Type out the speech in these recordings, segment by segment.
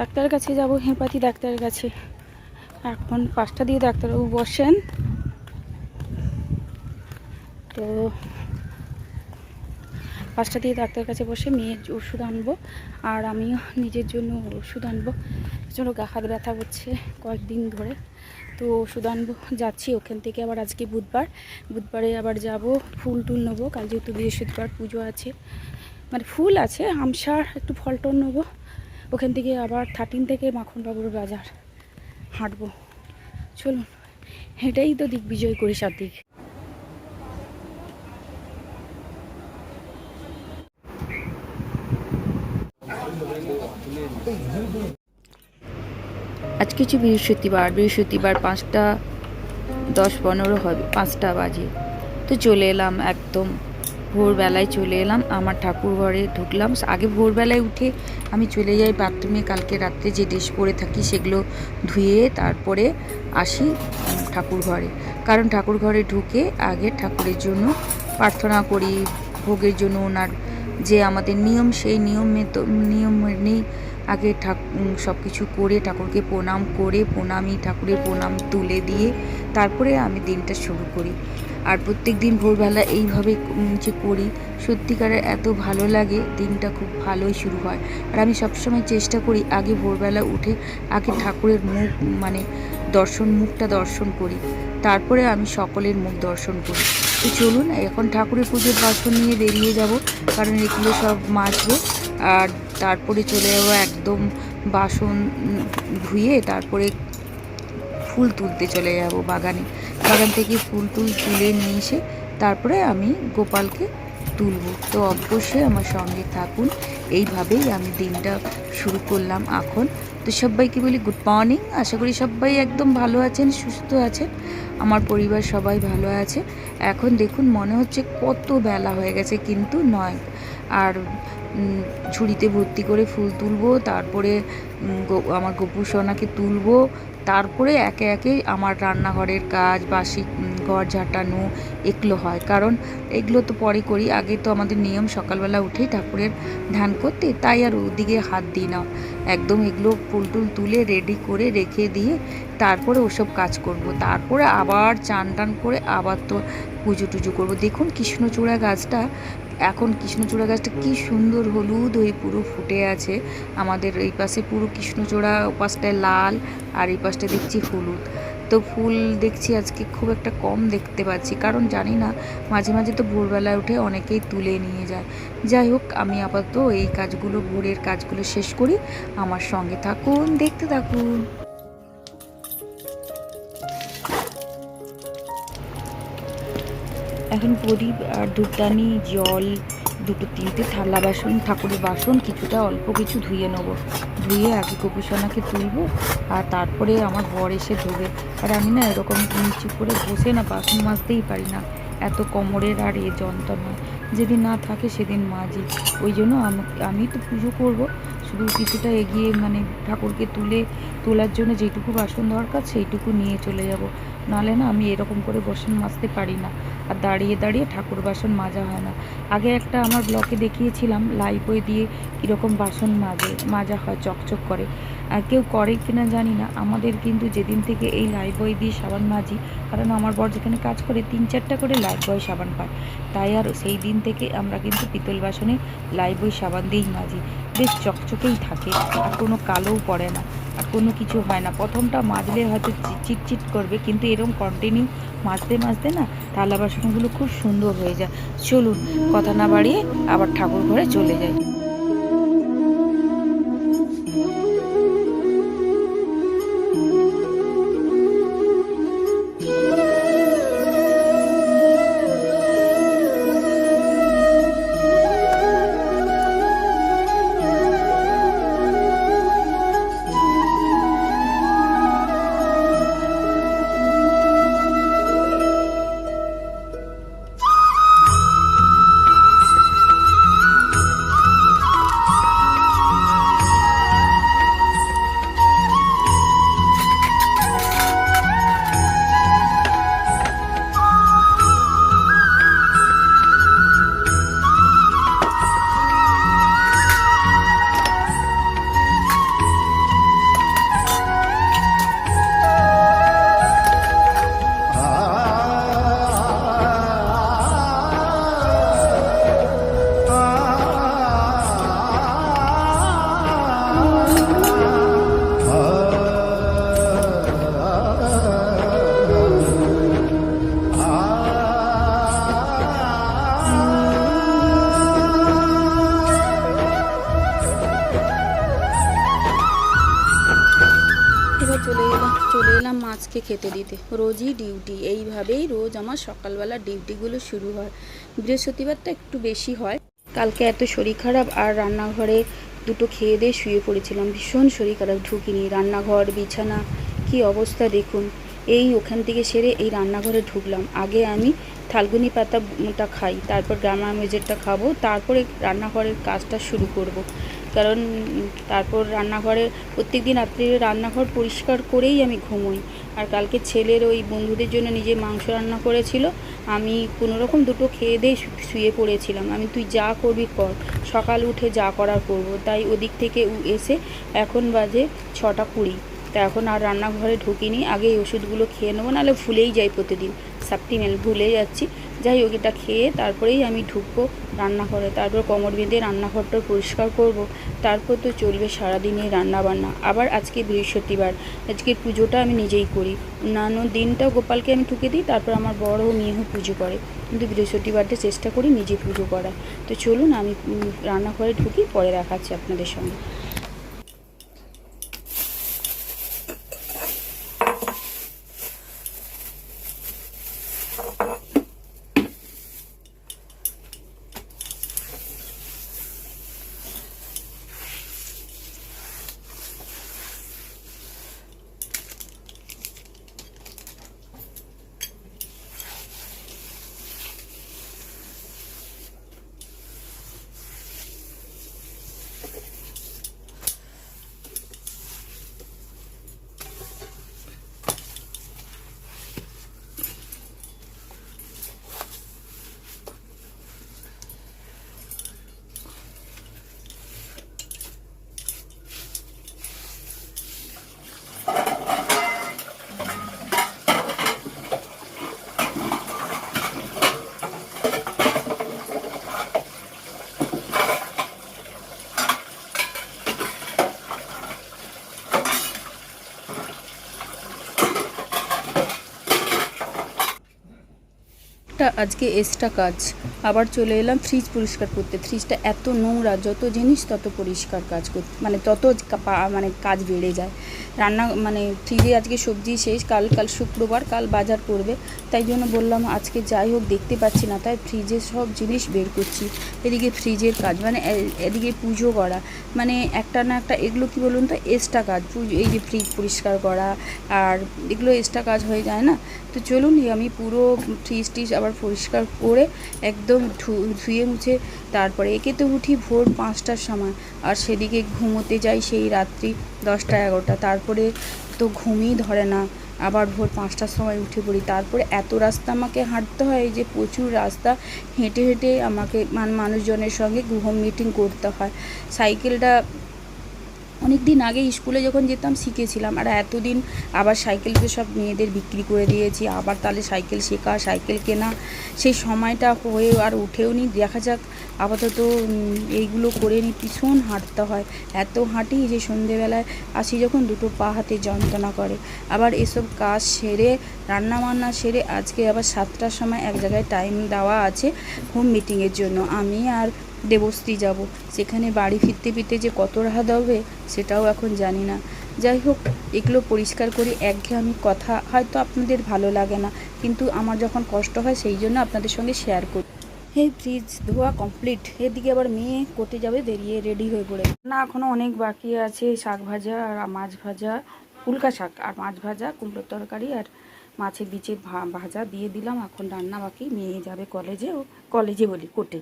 ডাক্তারের কাছে যাব, হেপাতি ডাক্তারের কাছে। এখন পাঁচটা দিয়ে ডাক্তারবাবু বসেন। তো পাঁচটা দিয়ে ডাক্তারের কাছে বসে মেয়ের ওষুধ আনব, আর আমিও নিজের জন্য ওষুধ আনব। জন্য গা হাত ব্যথা করছে কয়েকদিন ধরে। তো ওষুধ আনব, যাচ্ছি ওখান থেকে আবার আজকে বুধবার। বুধবারে আবার যাব, ফুল টুল নেব। কাল যেহেতু বৃহস্পতিবার পুজো আছে। মানে ফুল আছে, আমসার একটু ফল টল নেব। ওখান থেকে আবার থার্টিন থেকে মাখনবাবুর বাজার হাঁটবো। চলুন, এটাই তো দিগ্বিজয় করি সাদিক আজকে হচ্ছে বৃহস্পতিবার বৃহস্পতিবার পাঁচটা দশ পনেরো হবে, পাঁচটা বাজে। তো চলে এলাম একদম ভোরবেলায় চলে এলাম, আমার ঠাকুর ঘরে ঢুকলাম। আগে ভোরবেলায় উঠে আমি চলে যাই বাথরুমে কালকে রাত্রে যে ড্রেস পরে থাকি সেগুলো ধুয়ে তারপরে আসি ঠাকুর ঘরে। কারণ ঠাকুর ঘরে ঢুকে আগে ঠাকুরের জন্য প্রার্থনা করি, ভোগের জন্য ওনার যে আমাদের নিয়ম, সেই নিয়মে তো, নিয়ম মেনেই আগে ঠাক সব কিছু করে ঠাকুরকে প্রণাম করে, প্রণামী ঠাকুরের প্রণাম তুলে দিয়ে তারপরে আমি দিনটা শুরু করি। আর প্রত্যেক দিন ভোরবেলা এইভাবে যে করি, সত্যিকারে এত ভালো লাগে, দিনটা খুব ভালোই শুরু হয়। আর আমি সবসময় চেষ্টা করি আগে ভোরবেলা উঠে, আগে ঠাকুরের মুখ মানে দর্শন, মুখটা দর্শন করি। তারপরে আমি সকলের মুখ দর্শন করি। তো চলুন, এখন ঠাকুরের পুজোর বাসন নিয়ে বেরিয়ে যাব, কারণ এগুলো সব মাজবো। আর তারপরে চলে যাব একদম বাসন ধুয়ে তারপরে ফুল তুলতে চলে যাব বাগানে। বাগান থেকে ফুল টুল তুলে নিয়ে এসে তারপরে আমি গোপালকে তুলবো। তো অবশ্যই আমার সঙ্গে থাকুন। এইভাবেই আমি দিনটা শুরু করলাম এখন। তো সবাইকে বলি গুড মর্নিং। আশা করি সবাই একদম ভালো আছেন, সুস্থ আছেন। আমার পরিবার সবাই ভালো আছে। এখন দেখুন মনে হচ্ছে কত বেলা হয়ে গেছে, কিন্তু নয়। আর ঝুড়িতে ভর্তি করে ফুল তুলবো, তারপরে আমার গোপু সোনাকে তুলবো, তারপরে একে একে আমার রান্নাঘরের কাজ, বাসি ঘর ঝাঁটানো এগুলো হয়। কারণ এগুলো তো পরে করি, আগে তো আমাদের নিয়ম সকালবেলা উঠেই ঠাকুরের ধ্যান করতে, তাই আর ওদিকে হাত দিই না। একদম এগুলো ফুল টুল তুলে রেডি করে রেখে দিয়ে তারপরে ওসব কাজ করব। তারপরে আবার চান টান করে আবার তো পুজো টুজো করব। দেখুন কৃষ্ণচূড়া গাছটা এখন কৃষ্ণচূড়া গাছটা কি সুন্দর হলুদ হয়ে পুরো ফুটে আছে। আমাদের এই পাশে পুরো কৃষ্ণচূড়া পাশটায় লাল, আর এই পাশটা দেখছি হলুদ। তো ফুল দেখছি আজকে খুব একটা কম দেখতে পাচ্ছি, কারণ জানি না, মাঝে মাঝে তো ভোরবেলায় উঠে অনেকেই তুলে নিয়ে যায়। যাই হোক, আমি আপাতত এই কাজগুলো, ভোরের কাজগুলো শেষ করি। আমার সঙ্গে থাকুন, দেখতে থাকুন। এখন প্রদীপ আর ধূপদানি জল, দুটো তিনটে থালা বাসন, ঠাকুরের বাসন, কিছুটা অল্প কিছু ধুয়ে নেব। ধুয়ে আগে গোপীসোনাকে তুলবো আর তারপরে আমার বর এসে ধোবে। আর আমি না এরকম নিচু করে বসে না বাসন মাজতেই পারি না। এত কোমরের আর এ যন্ত্রণা। যেদিন না থাকে সেদিন মাজি। ওই জন্য আমি তো পুজো করব। শুধু কিছুটা এগিয়ে মানে ঠাকুরকে তুলে, তোলার জন্য যেটুকু বাসন দরকার সেইটুকু নিয়ে চলে যাব। নাহলে না আমি এরকম করে বাসন মাজতে পারি না। আর দাঁড়িয়ে দাঁড়িয়ে ঠাকুর বাসন মাজা হয় না। আগে একটা আমার ব্লকে দেখিয়েছিলাম লাইফবই দিয়ে কীরকম বাসন মাজে, মাজা হয়, চকচক করে। কেউ করে কিনা জানি না। আমাদের কিন্তু যেদিন থেকে এই লাইফবই দিয়ে সাবান মাজি, কারণ আমার বর যেখানে কাজ করে তিন চারটা করে লাইফবয় সাবান পায়। তাই আর সেই দিন থেকে আমরা কিন্তু পিতল বাসনে লাইফবই সাবান দিয়েই মাজি। বেশ চকচকেই থাকে, আর কোনো কালোও পড়ে না, আর কোনো কিছু হয় না। প্রথমটা মাজলে হয়তো চিটচিট করবে, কিন্তু এরকম কন্টিনিউ মাজতে মাজতে না থালা বাসনগুলো খুব সুন্দর হয়ে যায়। চলুন, কথা না বাড়িয়ে আবার ঠাকুর ঘরে চলে যাই। মাছকে খেতে দিতে। রোজই ডিউটি। এইভাবেই রোজ আমার সকালবেলা ডিউটিগুলো শুরু হয়। বৃহস্পতিবারটা একটু বেশি হয়। কালকে এত শরীর খারাপ আর রান্নাঘরে দুটো খেয়ে দিয়ে শুয়ে পড়েছিলাম। ভীষণ শরীর খারাপ, ঢুকিনি। রান্নাঘর, বিছানা, কি অবস্থা দেখুন। এই ওখান থেকে সেরে এই রান্নাঘরে ঢুকলাম। আগে আমি থালগুনি পাতাটা খাই, তারপর গ্রামা মেজেরটা খাব, তারপরে রান্নাঘরের কাজটা শুরু করব। কারণ তারপর রান্নাঘরে প্রত্যেক দিন রাত্রে রান্নাঘর পরিষ্কার করেই আমি ঘুমোই। আর কালকে ছেলের ওই বন্ধুদের জন্য নিজে মাংস রান্না করেছিল, আমি কোনো রকম দুটো খেয়ে দিয়ে শুয়ে পড়েছিলাম। আমি, তুই যা করবি কর, সকাল উঠে যা করার করব। তাই ওদিক থেকে এসে এখন বাজে ছটা কুড়ি। তা এখন আর রান্নাঘরে ঢুকিনি, আগে এই ওষুধগুলো খেয়ে নেব, নাহলে ভুলেই যাই প্রতিদিন। সাপ্টিমেল ভুলে যাচ্ছি। যাই হোক, এটা খেয়ে তারপরেই আমি ঢুকবো রান্নাঘরে। তারপর কোমর বেঁধে রান্নাঘরটা পরিষ্কার করব। তারপর তো চলবে সারাদিনে রান্না বান্না আবার আজকে বৃহস্পতিবার। আজকে পুজোটা আমি নিজেই করি। অন্যান্য দিনটা গোপালকে আমি ঠুকে দিই, তারপর আমার বড় মেয়েও পুজো করে। কিন্তু বৃহস্পতিবারটা চেষ্টা করি নিজে পুজো করা তো চলুন, আমি রান্নাঘরে ঢুকি, পরে দেখাচ্ছি আপনাদের সঙ্গে। একটা আজকে এক্সট্রা কাজ। আবার চলে এলাম ফ্রিজ পরিষ্কার করতে। ফ্রিজটা এত নোংরা, যত জিনিস তত পরিষ্কার কাজ করতে। মানে তত মানে কাজ বেড়ে যায়। রান্না মানে ফ্রিজে আজকে সবজি শেষ, কাল কাল শুক্রবার, কাল বাজার করবে। তাই জন্য বললাম আজকে যাই হোক, দেখতে পাচ্ছি না, তাই ফ্রিজে সব জিনিস বের করছি। এদিকে ফ্রিজের কাজ মানে এদিকে পুজো করা। মানে একটা না একটা, এগুলো কি বলুন তো এক্সট্রা কাজ। পুজো, এই যে ফ্রিজ পরিষ্কার করা, আর এগুলো এক্সট্রা কাজ হয়ে যায় না? তো চলুন, আমি পুরো ফ্রিজ টিজ আবার পরিষ্কার করে একদম ধুয়ে মুছে তারপরে একে তো উঠি ভোর পাঁচটার সময়। আর সেদিকে ঘুমোতে যাই সেই রাত্রি দশটা এগারোটা। তারপরে তো ঘুমই ধরে না। আবার ভোর পাঁচটার সময় উঠে পড়ি। তারপরে এত রাস্তা আমাকে হাঁটতে হয় যে প্রচুর রাস্তা। হেঁটে হেঁটে আমাকে মান, মানুষজনের সঙ্গে হোম মিটিং করতে হয়। সাইকেলটা অনেক দিন আগে স্কুলে যখন যেতাম শিখেছিলাম, আর এতদিন আবার সাইকেল তো সব মেয়েদের বিক্রি করে দিয়েছি, আবার তাহলে সাইকেল শেখা, সাইকেল কেনা, সেই সময়টা হয়ে আর উঠেও নি। দেখা যাক, আপাতত এইগুলো করে নি, ভীষণ হাঁটতে হয়। এত হাঁটি যে সন্ধেবেলায় আসি যখন দুটো পা হাতে যন্ত্রণা করে। আবার এসব কাজ সেরে রান্না বান্না সেরে আজকে আবার সাতটার সময় এক জায়গায় টাইম দেওয়া আছে হোম মিটিংয়ের জন্য। আমি আর দেবশ্রী যাব। সেখানে বাড়ি ফিরতে ফিরতে যে কত রাহাত হবে সেটাও এখন জানি না। যাই হোক, এগুলো পরিষ্কার করি একঘেয়েমি কথা হয়তো আপনাদের ভালো লাগে না, কিন্তু আমার যখন কষ্ট হয় সেই জন্য আপনাদের সঙ্গে শেয়ার করি। এই ফ্রিজ, ধোয়া কমপ্লিট এদিকে আবার মেয়ে কোটে যাবে, বেরিয়ে রেডি হয়ে পড়ে। না এখনও অনেক বাকি আছে, শাক ভাজা আর মাছ ভাজা উল্কা শাক আর মাছ ভাজা, কুমড়োর তরকারি আর মাছের বিচের ভা- ভাজা দিয়ে দিলাম। এখন রান্না বাকি, মেয়ে যাবে কলেজে ও কলেজে বলি কোর্টে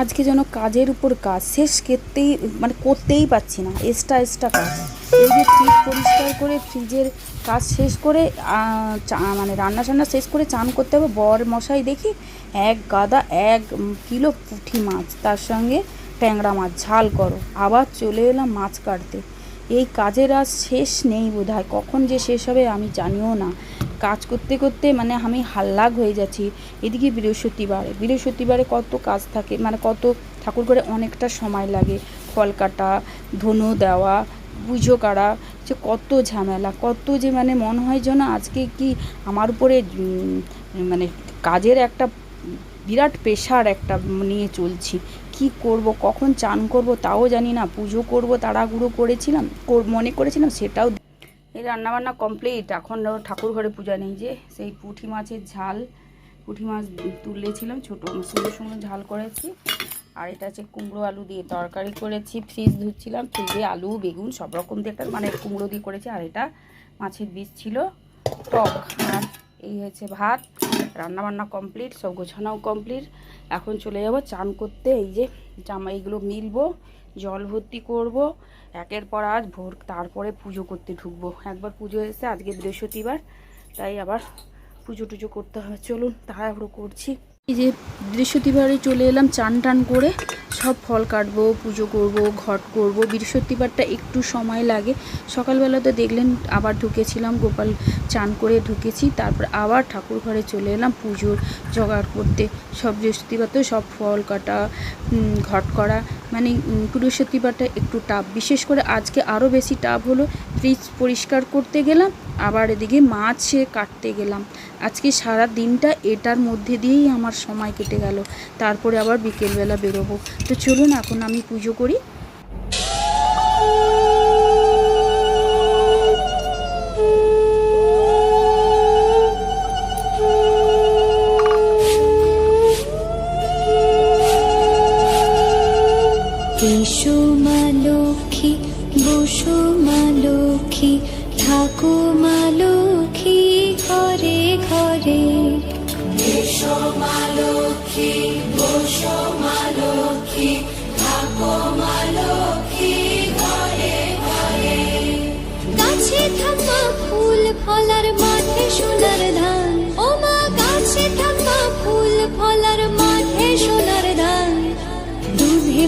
আজকে যেন কাজের উপর কাজ। শেষ করতেই মানে করতেই পারছি না। এক্সট্রা এক্সট্রা কাজ। এই যে ফ্রিজ পরিষ্কার করে ফ্রিজের কাজ শেষ করে মানে রান্না টান্না শেষ করে চান করতে হবে। বর মশাই দেখি এক গাদা, এক কিলো পুঁটি মাছ। তার সঙ্গে ট্যাংরা মাছ। ঝাল করো। আবার চলে এলাম মাছ কাটতে। এই কাজের আজ শেষ নেই বোধহয়। কখন যে শেষ হবে আমি জানিও না। কাজ করতে করতে মানে আমি হাল্লাগ হয়ে যাচ্ছি। এদিকে বৃহস্পতিবারে বৃহস্পতিবারে কত কাজ থাকে মানে কত ঠাকুর ঘরে অনেকটা সময় লাগে। ফল কাটা, ধনু দেওয়া, পুজো করা, যে কত ঝামেলা, কত যে মানে মনে হয় যেন আজকে কি আমার উপরে মানে কাজের একটা বিরাট প্রেশার একটা নিয়ে চলছি। কি করব, কখন চান করব তাও জানি না, পুজো করব, তাড়াহুড়ো করেছিলাম, কর- মনে করেছিলাম সেটাও এই রান্নাবান্না কমপ্লিট এখন ঠাকুর ঘরে পূজা নেই যে, সেই পুঁটি মাছের ঝাল পুঁটি মাছ তুলেছিলাম ছোটো সুন্দর সুন্দর ঝাল করেছি। আর এটা হচ্ছে কুমড়ো আলু দিয়ে তরকারি করেছি, ফ্রিজ ধুচ্ছিলাম, ফ্রিজে আলু, বেগুন, সব রকম দিয়ে একটা মানে কুমড়ো দিয়ে করেছি, আর এটা মাছের বীজ ছিল টক। আর এই হচ্ছে ভাত, রান্নাবান্না কমপ্লিট সব গোছানাও কমপ্লিট এখন চলে যাব চান করতে, এই যে জামা এইগুলো মিলবো। জল ভর্তি করব। একের পর আজ ভোর তারপরে পুজো করতে ঢুকবো। একবার পুজো এসে আজকে বৃহস্পতিবার, তাই আবার পুজো টুজো করতে হবে। চলুন তাড়াহুড়ো করছি। এই যে বৃহস্পতিবারে চলে এলাম চান টান করে। সব ফল কাটবো, পুজো করব, ঘট করব। বৃহস্পতিবারটা একটু সময় লাগে। সকালবেলা তো দেখলেন, আবার ঢুকেছিলাম, গোপাল চান করে ঢুকেছি। তারপর আবার ঠাকুর ঘরে চলে এলাম পুজোর জোগাড় করতে। সব বৃহস্পতিবার তো সব ফল কাটা ঘট করা। মানে বৃহস্পতিবারটা একটু টাপ বিশেষ করে আজকে আরও বেশি টাপ হলো, ফ্রিজ পরিষ্কার করতে গেলাম, আবার এদিকে মাছ কাটতে গেলাম। আজকে সারা দিনটা এটার মধ্যে দিয়েই আমার সময় কেটে গেল। তারপরে আবার বিকেলবেলা বেরোবো। তো চলুন এখন আমি পুজো করি। এসো মা লক্ষ্মী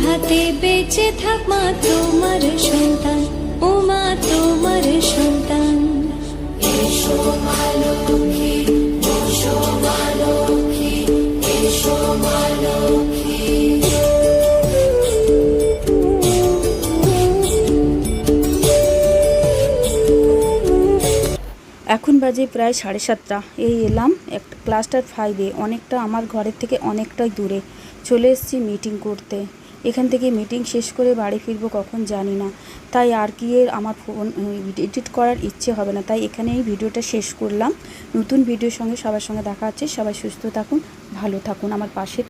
ভাতে বেঁচে থাক মা তোমার সন্তান। ও মা তোমার সন্তান। এসো মা লক্ষ্মী এসো মা লক্ষ্মী এসো মা লক্ষ্মী। এখন বাজে প্রায় সাড়ে সাতটা। এই এলাম একটা ক্লাস্টার ফাইভে। অনেকটা আমার ঘরের থেকে অনেকটাই দূরে। চলে এসেছি মিটিং করতে। এখান থেকে মিটিং শেষ করে বাড়ি ফিরবো কখন জানি না। তাই আর কি এর আমার ফোন এডিট করার ইচ্ছে হবে না। তাই এখানে এই ভিডিওটা শেষ করলাম। নতুন ভিডিওর সঙ্গে সবার সঙ্গে দেখা হচ্ছে। সবাই সুস্থ থাকুন, ভালো থাকুন। আমার পাশে